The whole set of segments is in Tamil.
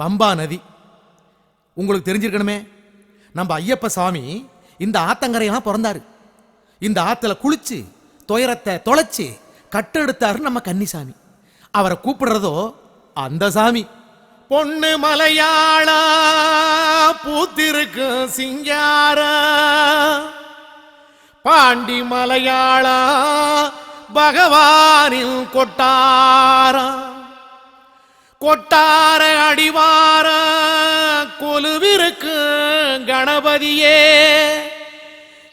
பம்பா நதி. உங்களுக்கு தெரிஞ்சிருக்கணுமே? நம்ம ஐயப்ப சாமி இந்த ஆத்தங்கரையெல்லாம் பிறந்தாரு. இந்த ஆத்துல குளிச்சு துயரத்தை தொலைச்சு கட்டெடுத்தாரு நம்ம கன்னிசாமி. அவரை கூப்பிடுறதோ அந்த சாமி. பொண்ணு மலையாளா பூத்திருக்கு சிங்கார. பாண்டி மலையாளா பகவானின் கொட்டாரா. கொட்டார அடிவார கொலுவிருக்கு கணபதியே.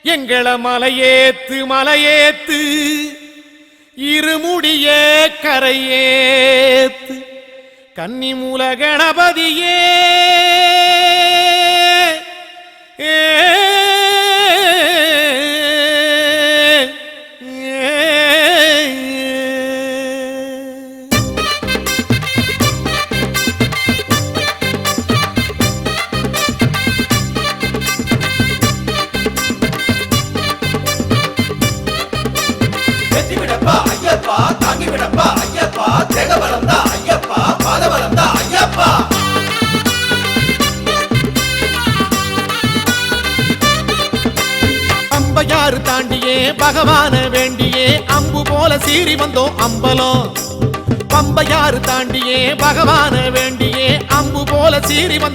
எங்கள மலையேத்து மலையேத்து இருமுடியே கரையேத்து. கன்னிமூல கணபதியே.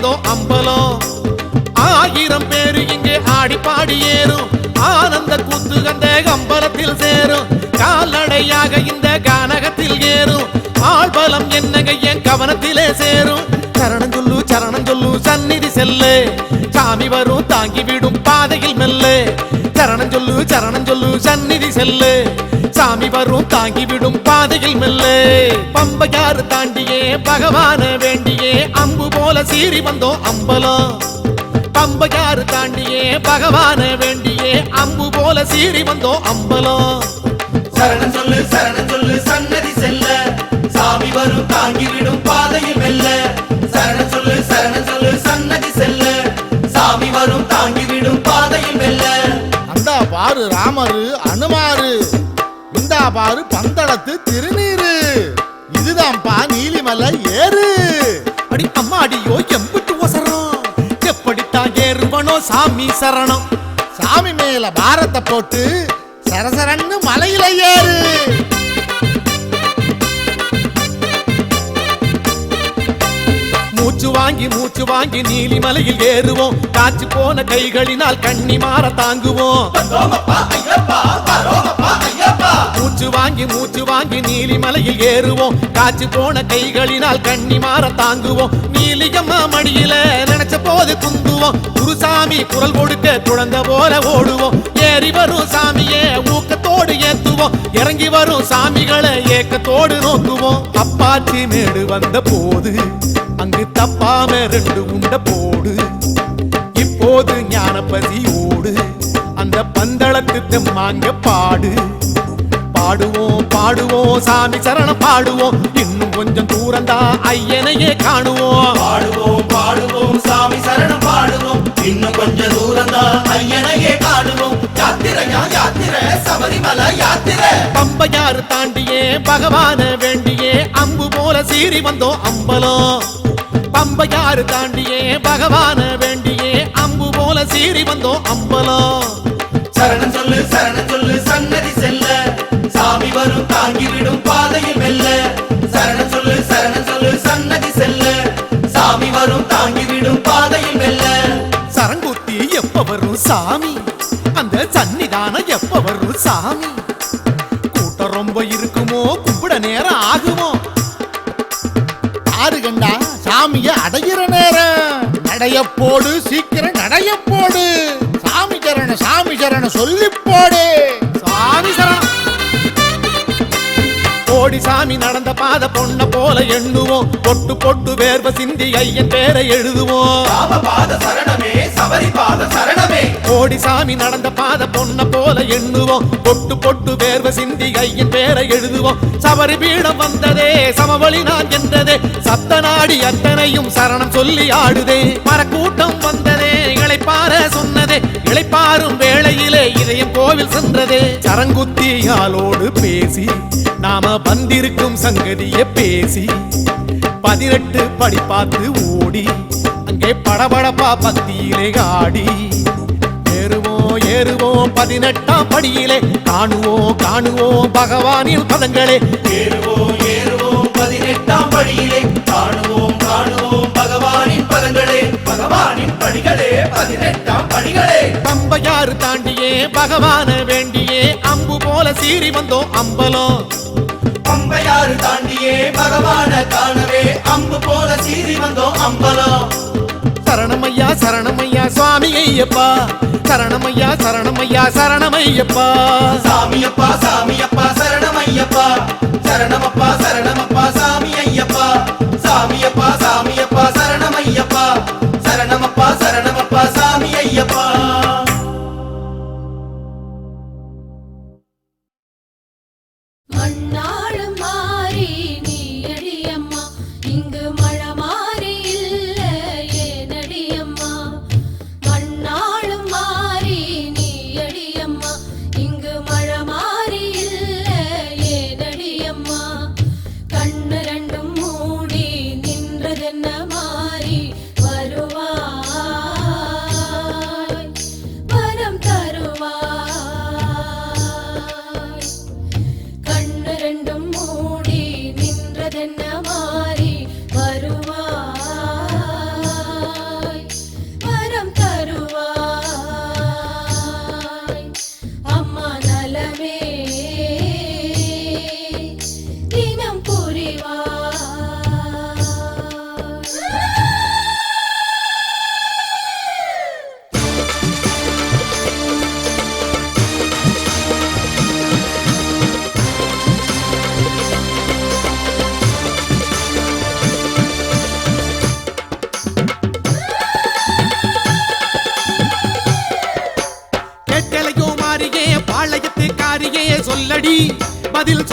சீறி அம்பலம். ஆயிரம் பேரு இங்கே ஆடி பாடி ஏறும். ஆனந்த கூத்து அந்த அம்பலத்தில் சேரும். கால்நடையாக இந்த கானகத்தில் ஏறும். ஆழ்பலம் என்னங்க என் கவனத்திலே சேரும். சரணம் சொல்லு சரணம் சொல்லு சந்நிதி செல்லு. சாமி வரும் தாங்கி விடும் பாதையில் மெல்லே. சரணம் சொல்லு சரணம் சொல்லு சந்நிதி செல்லு. சாமி வரும் தாங்கி விடும் பாதையில் மெல்ல. பம்பையாறு தாண்டியே பகவான வேண்டியே அம்பு போல சீறி வந்தோம் அம்பலம். பம்பையாறு தாண்டியே பகவான வேண்டியே அம்பு போல சீறி வந்தோம் அம்பலம். சரணம் சொல்லு சரணம் சொல்லு சன்னதி செல்ல. சாமி வரும் தாங்கி விடும் பாதையில் மெல்ல. சரணம் சொல்லு சரணம் சொல்லு சன்னதி செல்ல. சாமி வரும் தாங்கி விடும் பாதையில் மெல்ல. அந்த பாரு ராமரு பாரு பந்தளத்து திருநீரு. இதுதான்ப்பா நீலிமலை ஏறு. அடி அம்மா அடியோ எம்பிட்டு ஒசரம். எப்படித்தான் ஏறுவனோ சாமி சரணம். சாமி மேல பாரத்தை போட்டு சரசரன்னு மலையில ஏறு. மூச்சு வாங்கி மூச்சு வாங்கி நீலிமலையில் ஏறுவோம். காய்ச்சி போன கைகளினால் கண்ணி மாற தாங்குவோம். மூச்சு வாங்கி மூச்சு வாங்கி நீலிமலையில் ஏறுவோம். காய்ச்சி போன கைகளினால் கண்ணி மாற தாங்குவோம். நீலியம்மா மடியில நினைச்ச போது குந்துவோம் குருசாமி குரல் கொடுக்க குழந்த போல ஓடுவோம். ஏறி வரும் சாமியே ஊக்கத்தோடு ஏத்துவோம். இறங்கி வரும் சாமிகளை ஏக்கத்தோடு நோக்குவோம். அப்பாச்சி மேடு வந்த போது தப்பாம ரெண்டு உண்ட போடு. இப்போது ஞானபதி ஓடு அந்த பந்தளத்து தெம்மாங்க பாடு. பாடுவோம் பாடுவோம் சாமி சரணம் பாடுவோம். இன்னும் கொஞ்சம் தூரந்தா ஐயனையே காணுவோம். பாடுவோம் பாடுவோம் சாமி சரணம் பாடுவோம். இன்னும் கொஞ்சம் தூரந்தா ஐயனையே காணுவோம். சபரிமலை யாத்திரை பம்பையாறு தாண்டியே பகவான வேண்டியே அம்பு போல சீறி வந்தோம் அம்பலம். பம்பையாறு தாண்டியே பகவான வேண்டியே அம்பு போல சீறி வந்தோம் அம்பலம். சரணம் சொல்லு சரணம் சொல்லு சன்னதி செல்ல. சாமி வரும் தாங்கி விடும் பாதையில் மெல்ல. சரணம் சொல்லு சரணம் சொல்லு சன்னதி செல்ல. சாமி வரும் தாங்கி விடும் பாதையில் மெல்ல. சரங்குத்தி எப்ப வரும் சாமி? சன்னிதானம் எப்ப வரும் சாமி? கூட்டம் ரொம்ப இருக்குமோ? கும்பிட நேரம் ஆகுமோ? ஆறு கண்டா சாமிய அடையிற நேரம். நடைய போடு சீக்கிரம் நடைய போடு சாமி சரண சாமி சரண சொல்லி போடு. கோடி சாமி நடந்த பாத பொண்ண போல எண்ணுவோம். பொட்டு பொட்டு வேர்வ சிந்தி ஐயன் பேரை எழுதுவோம். கோடி சாமி நடந்த பாத பொண்ண போல எண்ணுவோம். பொட்டு பொட்டு வேர்வ சிந்தி ஐயன் பேரை எழுதுவோம். சபரி பீடம் வந்ததே சமவழி நான் என்றதே. சத்த நாடி அத்தனையும் சரணம் சொல்லி ஆடுதே. மரக்கூட்டம் வந்ததே இழைப்பார சொன்னதே. இழைப்பாரும் வேளையிலே இதயம் கோவில் சென்றதே. சரங்குத்தியாலோடு பேசி நாம வந்திருக்கும் சங்கதிய பேசி பதினெட்டு படி பார்த்து ஓடி அங்கே படபடப்பா பத்தியிலே ஆடி. ஏறுவோம் ஏறுவோம் பதினெட்டாம் படியிலே காணுவோம் காணுவோம் பகவானின் பதங்களே. ஏறுவோம் ஏறுவோம் பதினெட்டாம் படியிலே காணுவோம் காணுவோம் பகவானின் பதங்களே பகவானின் படிகளே பதினெட்டாம் பம்பையாறு தாண்டியே? பகவான வேண்டியே. அம்பு போல சீறி வந்தோம் அம்பலம். பம்பையாறு தாண்டியே? பகவான காணவே. அம்பு போல சீறி வந்தோம் அம்பலம். சரணமையா சரணமையா சுவாமி ஐயப்பா. சரணமையா சரணமையா சரணமையப்பா. சாமியப்பா சாமியப்பா சரணமையப்பா. சரணமப்பா சரணமப்பா சாமி ஐயப்பா. சாமியப்பா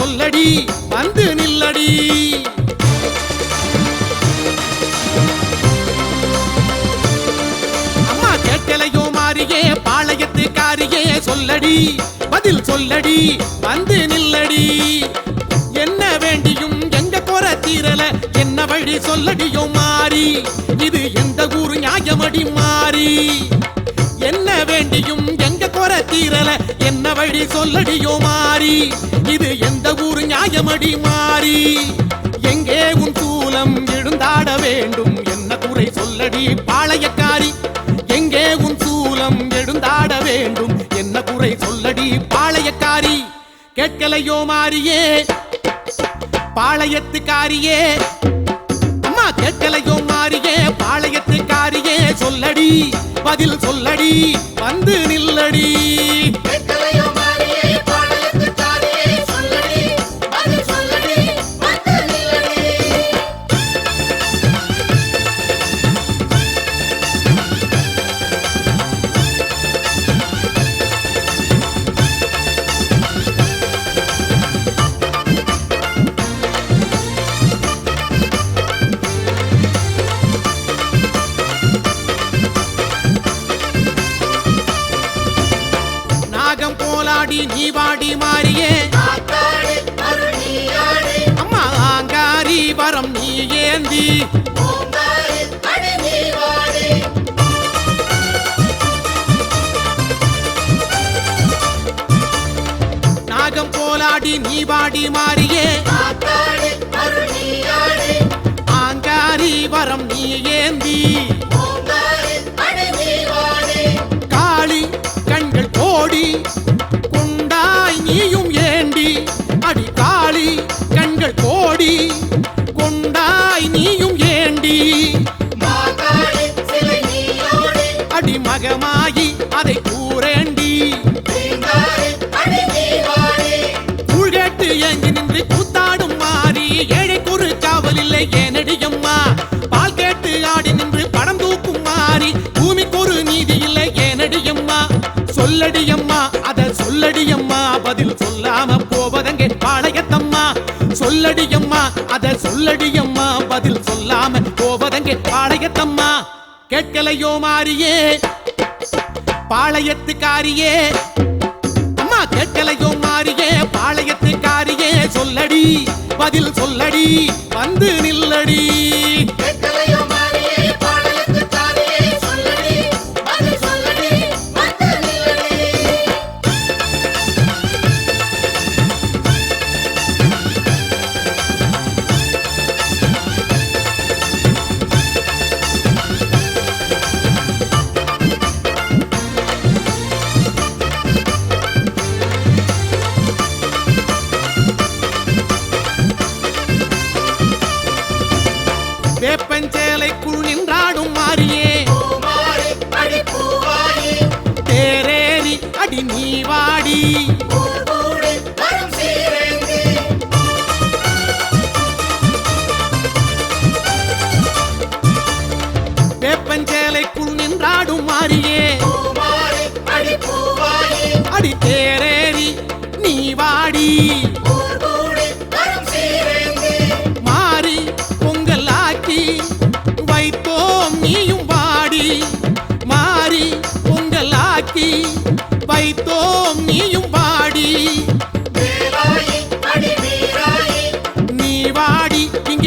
சொல்லடி வந்து நில்லடி. அம்மா கேட்கலையோ மாறியே பாளையத்து காரியே சொல்லடி பதில் சொல்லடி வந்து நில்லடி. என்ன வேண்டியும் எங்க போற தீரல என்ன வழி சொல்லடியோ மாறி இது எந்த ஊர் நியாயமடி மாறி. என்ன வேண்டியும் வர தீரல என்ன வழி சொல்லடியோ மாறி இது எந்த ஊர் நியாயமடி மாறி? எங்கே உன் சூலம் எழுந்தாட வேண்டும் என்ன குறை சொல்லடி பாளையக்காரி? எங்கே உன் சூலம் எழுந்தாட வேண்டும் என்ன குறை சொல்லடி பாளையக்காரி? கேட்கலையோ மாறியே பாளையத்துக்காரியே அம்மா கேட்கலையோ மாறியே பாளையத்துக்காரியே சொல்லடி பதில் சொல்லடி வந்து நில்லடி. கேட்கலை. அடி அதை கூறேண்டி. கூழ்கேட்டு கேட்டு நின்று கூத்தாடும் மாறி ஏழை குறு காவல் இல்லை ஏனடியம்மா பால் கேட்டு ஆடி நின்று படம் தூக்கும் மாறி பூமிக்கு ஒரு நீதி இல்லை ஏனடியம்மா சொல்லடியம்மா அதை சொல்லடியம்மா பதில் சொல்லாம போவதங்கே பாளையத்தம்மா. சொல்லடியம்மா அதை சொல்லடியம்மா பதில் சொல்லாம போவதங்கே பாளையத்தம்மா. கேட்கலையோ மாறியே பாளையத்துக்காரியே. அம்மா கேட்கலையோ மாறியே பாளையத்துக்காரியே சொல்லடி பதில் சொல்லடி வந்து நில்லடி. கேட்கலையோ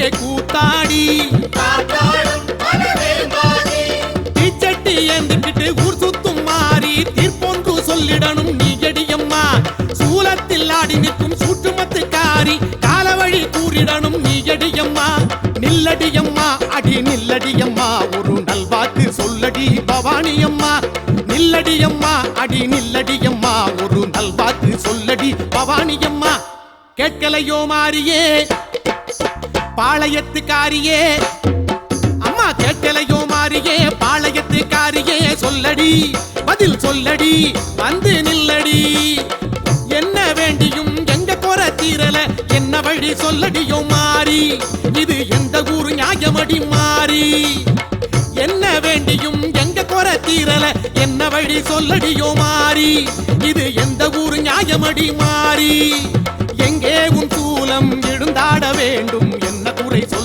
வாடி கூத்தாடி. தீச்சட்டி ஏந்துக்கிட்டு ஊர் சுத்தும் மாறி தீர்ப்பொன்று சொல்லிடணும் நீ எடியம்மா சூலத்தில் ஆடி நிற்கும் சூட்டுமத்துக்காரி காலவழி கூறிடணும் நீ எடியம்மா நில்லடியம்மா அடி நில்லடியம்மா ஒரு நல்வாக்கு சொல்லடி பவானியம்மா. நில்லடியம்மா அடி நில்லடியம்மா ஒரு நல்வாக்கு சொல்லடி பவானியம்மா. கேட்கலையோ மாறியே பாளையத்துக்காரியே. அம்மா கேட்டலையோ மாறியே பாளையத்துக்காரியே சொல்லடி. பதில் சொல்லடி வந்து நில்லடி. என்ன வேண்டியும் எங்க போற தீரல என்ன வழி சொல்லடியோ மாறி. இது எந்த ஊர் நியாயமடி மாறி. என்ன வேண்டியும் எங்க குற தீரல என்ன வழி சொல்லடியோ மாறி. இது எந்த ஊர் நியாயமடி மாறி. எங்கே உன் சூலம் எழுந்தாட வேண்டும்.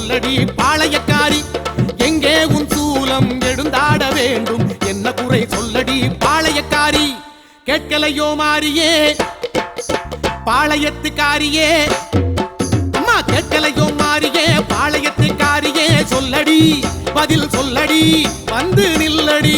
சொல்லடி பாளையக்காரி எங்கே உன் சூலம் எழுந்தாட வேண்டும்? என்ன குறை சொல்லடி பாளையக்காரி கேட்கலையோ மாறியே பாளையத்துக்காரியே அம்மா கேட்கலையோ மாறியே பாளையத்துக்காரியே சொல்லடி பதில் சொல்லடி வந்து நில்லடி.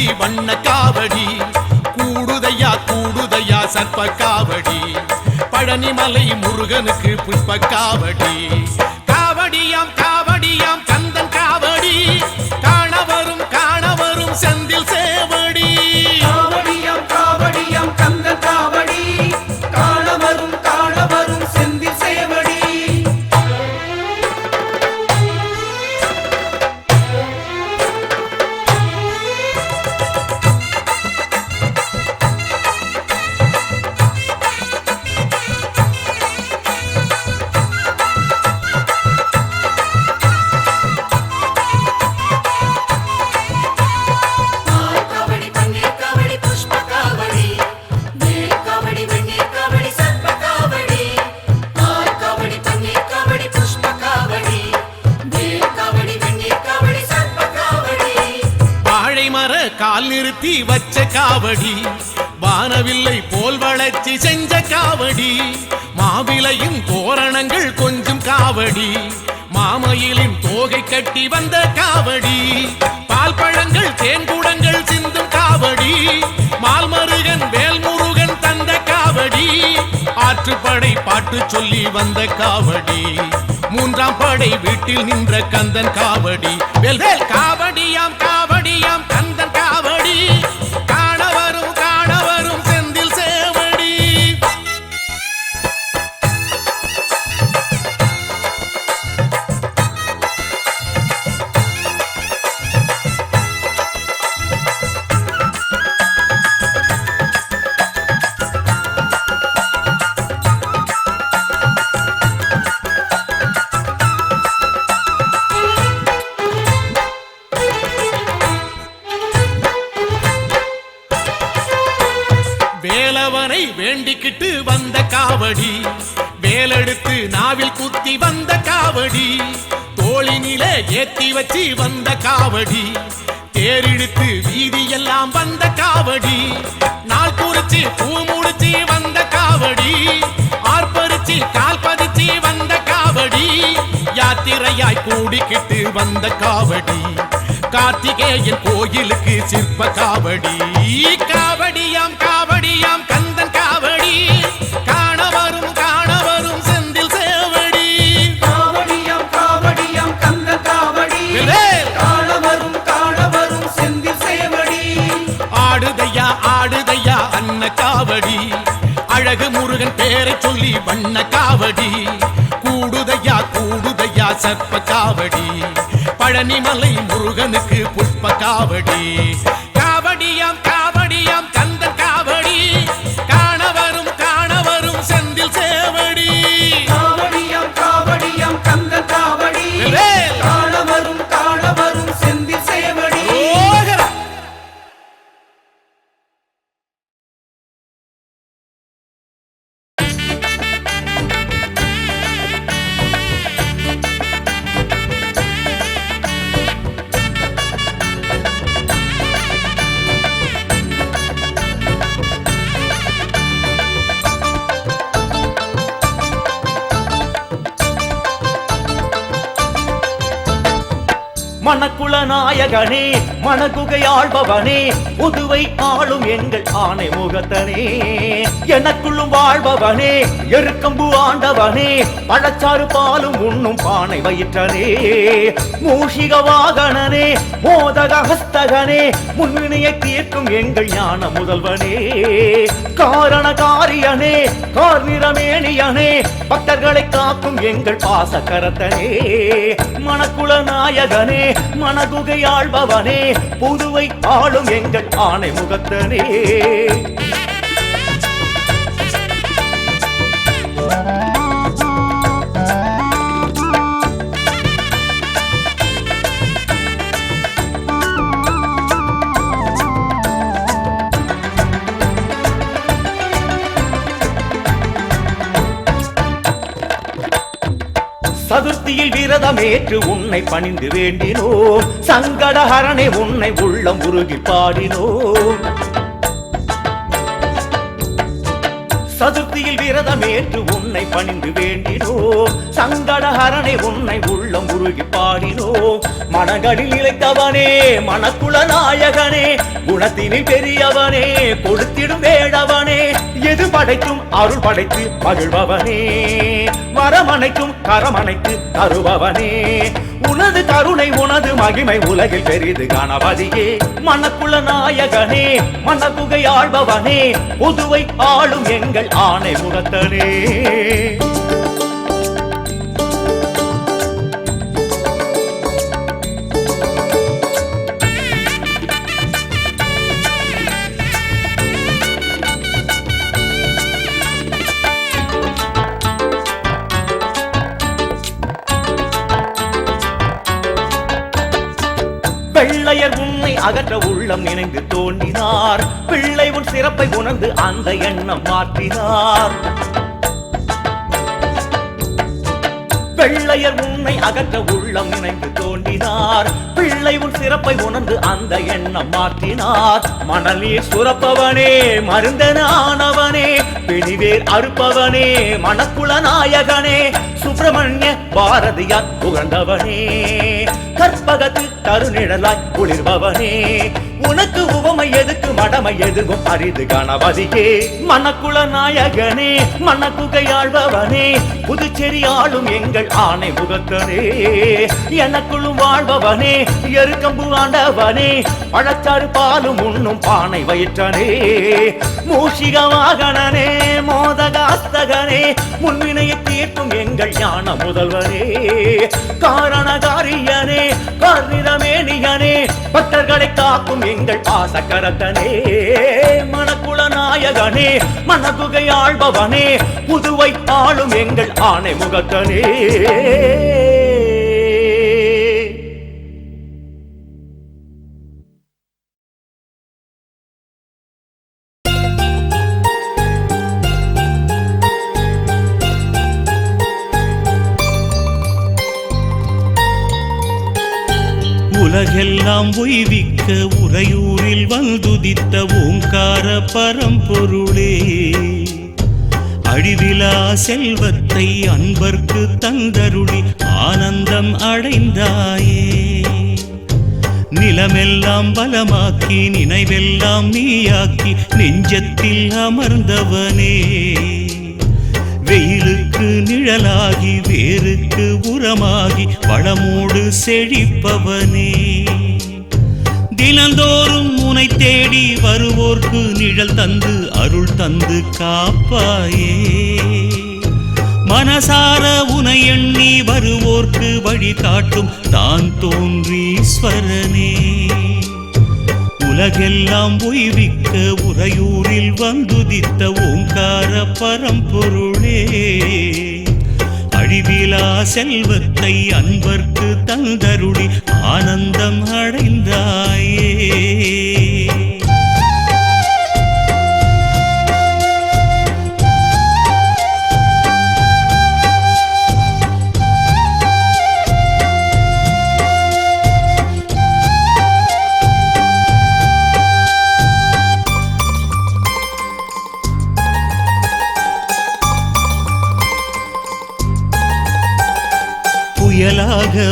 பேரை வண்ண காவடி கூடுதையா கூடுதையா சர்ப்ப காவடி பழனிமலை முருகனுக்கு புஷ்ப காவடி காவடியாம் காவடியாம் கந்தன் காவடி. காண வரும் காண வரும் செந்தில் வச்ச காவடி வானவில்லை போல் வளர்ச்சி செஞ்ச காவடி மாவிலையும் தோரணங்கள் கொஞ்சம் காவடி மாமயிலின் தோகை கட்டி வந்த காவடி பால் பழங்கள் தேன்குடங்கள் சிந்தும் காவடி மால்மருகன் வேல்முருகன் தந்த காவடி ஆற்றுப்படை பாட்டு சொல்லி வந்த காவடி மூன்றாம் படை வீட்டில் நின்ற கந்தன் காவடி. வேல் காவடியாம் காவடியாம் கூடிக்கிட்டு வந்த காவடி. கார்த்திகேயன் கோயிலுக்கு சிற்ப காவடி. காவடியாம் காவடியாம் கந்தன் காவடி. காண வரும் காண வரும் செந்தில் சேவடி. காவடியாம் காவடியாம் கந்த காவடி! காண வரும் காண வரும் செந்தில் சேவடி. ஆடுதையா ஆடுதையா அன்ன காவடி. அழகு முருகன் பேரை சொல்லி வண்ண காவடி. கூடுதையா கூடுதையா சர்ப்ப காவடி. பழனிமலை முருகனுக்கு புஷ்ப காவடி. மணக்குள நாயகனே மணகுகையாழ்பவனே புதுவை ஆளும் எங்கள் ஆணை முகத்தனே. எனக்குள்ளும் வாழ்பவனே எருக்கம்பு ஆண்டவனே பழச்சாறு பாலும் உண்ணும் பானை வயிற்றனே. மூஷிக வாகனனே மோதக ஹஸ்தகனே முன்வினையை தீர்க்கும் எங்கள் ஞான முதல்வனே. காரண காரியனே கார்நிறமேனியனே பக்தர்களை காக்கும் எங்கள் பாசக்கரத்தனே. மணக்குள நாயகனே மணகுகையாழ்பவனே புதுவை ஆளும் எங்கள் ஆணை முகத்தனே விரதமேற்று உன்னை பணிந்து வேண்டினோம். சங்கடஹரனை உன்னை உள்ளம் உருகி பாடினோம். சதுர்த்தியில் உன்னை பணிந்து வேண்டினோ சங்கடஹரனை உன்னை உள்ளம் உருகி பாடினோ மனங்களில் இழைத்தவனே மணக்குள நாயகனே குணத்தினில் பெரியவனே கொடுத்திடும் வேடவனே எது படைக்கும் அருள் படைத்து மகிழ்பவனே வரமனைக்கும் கரமனைத்து தருபவனே உனது கருணை உனது மகிமை உலகில் பெரிது கணபதியே மணக்குள நாயகனே மணக்குகை ஆழ்பவனே புதுவை ஆளும் எங்கள் ஆணை முகத்தனே. அகற்ற உள்ளம் இணைந்து தோன்றினார். பிள்ளை உன் சிறப்பை உணர்ந்து அந்த எண்ணம் மாற்றினார். வெள்ளையர் உன்னை அகற்ற உள்ளம் இணைந்து தோன்றினார். பிள்ளை உன் சிறப்பை உணர்ந்து அந்த எண்ணம் மாற்றினார். மணலில் சுரப்பவனே மருந்தனானவனே பிணிவேர் அறுப்பவனே மணக்குள நாயகனே சுப்பிரமணிய பாரதியார் புகழ்ந்தவனே. கற்பகத்தில் தருநிழலாய் குளிர்பவனே. உனக்கு உவமை எதுக்கு மடமை எதுவும் அரிது கணபதியே. மணக்குள நாயகனே மணக்குகையாழ்பவனே புதுச்சேரி ஆளும் எங்கள் ஆணை முகத்தனே எனக்குள்ளும் வாழ்பவனே எருக்கம்பு ஆண்டவனே. பழச்சாறு பாலும் உண்ணும் பானை வயிற்றனே. மூஷிக வாகனனே மோதகாஸ்தகனே. முன்வினையை தீர்க்கும் எங்கள் ஞான முதல்வனே. காரணகாரியனே கார்நிறமேனியனே பக்தர்களை காக்கும் எங்கள் பாசக்கரத்தனே. மணக்குள நாயகனே மணகுகை ஆள்பவனே புதுவை ஆளும் எங்கள் ஆணை முகத்தனே உலகெல்லாம் உய்விக்க உறையூரில் வந்துதித்த ஓங்கார பரம்பொருளே. அழிவிலா செல்வத்தை அன்பர்க்கு தந்தருளி ஆனந்தம் அடைந்தாயே. நிலமெல்லாம் பலமாக்கி நினைவெல்லாம் நீயாக்கி நெஞ்சத்தில் அமர்ந்தவனே. நிழலாகி வேருக்கு உரமாகி வளமோடு செழிப்பவனே. தினந்தோறும் உனை தேடி வருவோர்க்கு நிழல் தந்து அருள் தந்து காப்பாயே. மனசார உனை எண்ணி வருவோர்க்கு வழிகாட்டும் தான் தோன்றீஸ்வரனே. உலகெல்லாம் உய்விக்க உறையூரில் வந்துதித்த ஓங்கார பரம்பொருளே. அழிவிலா செல்வத்தை அன்பர்க்கு தந்தருளி ஆனந்தம் அடைந்தாயே.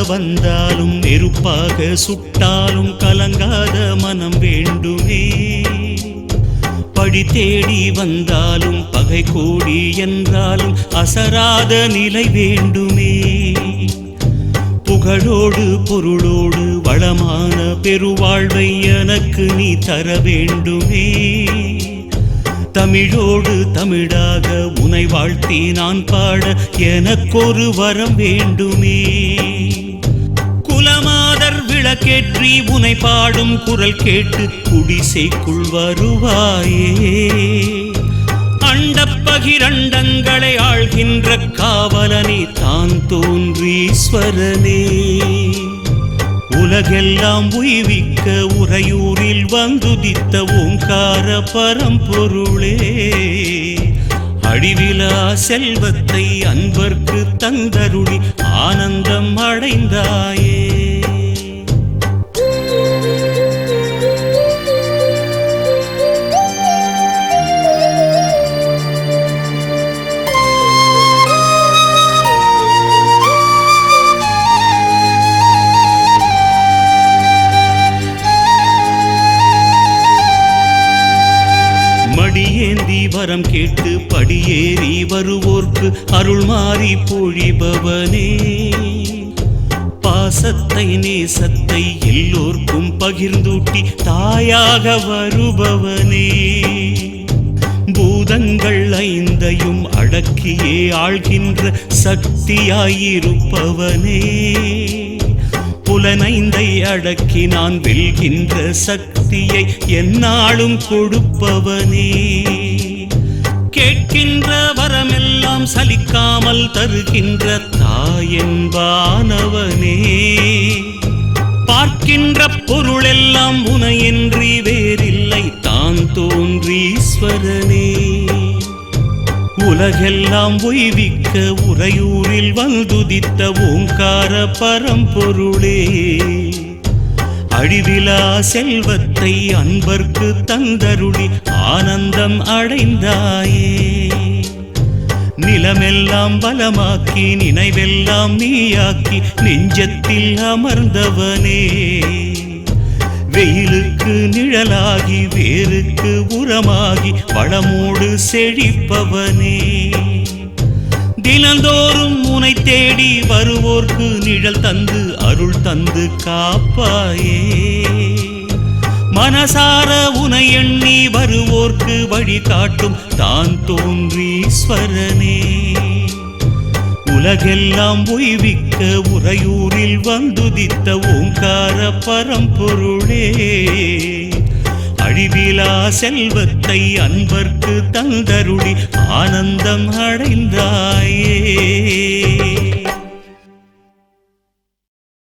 வந்தாலும் நெருப்பாக சுட்டாலும் கலங்காத மனம் வேண்டுமே. படி தேடி வந்தாலும் பகை கோடி என்றாலும் அசராத நிலை வேண்டுமே. புகழோடு பொருளோடு வளமான பெருவாழ்வை எனக்கு நீ தர வேண்டுமே. தமிழோடு தமிழாக உனை வாழ்த்தி நான் பாட எனக்கொரு வரம் வேண்டுமே. கேற்றி உனை பாடும் குரல் கேட்டு குடிசைக்குள் வருவாயே. அண்டப்பகிரண்டங்களை ஆழ்கின்ற காவலனே தான் தோன்றீஸ்வரனே உலகெல்லாம் உய்விக்க உறையூரில் வந்துதித்த ஓங்கார பரம்பொருளே. அழிவிலா செல்வத்தை அன்பர்க்கு தந்தருளி ஆனந்தம் அடைந்தாயே. பாசத்தை நேசத்தை எல்லோர்க்கும் பகிர்ந்தூட்டி தாயாக வருபவனே. பூதங்கள் ஐந்தையும் அடக்கியே ஆழ்கின்ற சக்தியாயிருப்பவனே. புலனைந்தை அடக்கி நான் வெல்கின்ற சக்தியை என்னாலும் கொடுப்பவனே. கேட்கின்ற வரமெல்லாம் சலிக்காமல் தருகின்ற தாயென்பானவனே. பார்க்கின்ற பொருளெல்லாம் உனையின்றி வேறில்லை தான் தோன்றீஸ்வரனே. உலகெல்லாம் ஒய்விக்க உறையூரில் வந்துதித்த ஓங்கார பரம்பொருளே. அழிவிலா செல்வத்தை அன்பர்க்கு தந்தருளி ஆனந்தம் அடைந்தாயே. நிலமெல்லாம் பலமாக்கி நினைவெல்லாம் நீயாக்கி நெஞ்சத்தில் அமர்ந்தவனே. வெயிலுக்கு நிழலாகி வேருக்கு உரமாகி வளமோடு செழிப்பவனே. தினந்தோறும் உனை தேடி வருவோர்க்கு நிழல் தந்து அருள் தந்து காப்பாயே. மனசார உனை எண்ணி வருவோர்க்கு வழிகாட்டும் தான் தோன்றீஸ்வரனே. உலகெல்லாம் உய்விக்க உறையூரில் வந்துதித்த ஓங்கார பரம்பொருளே. அறிவிலா செல்வத்தை அன்பர்க்கு தந்தருளி ஆனந்தம் அடைந்தாயே.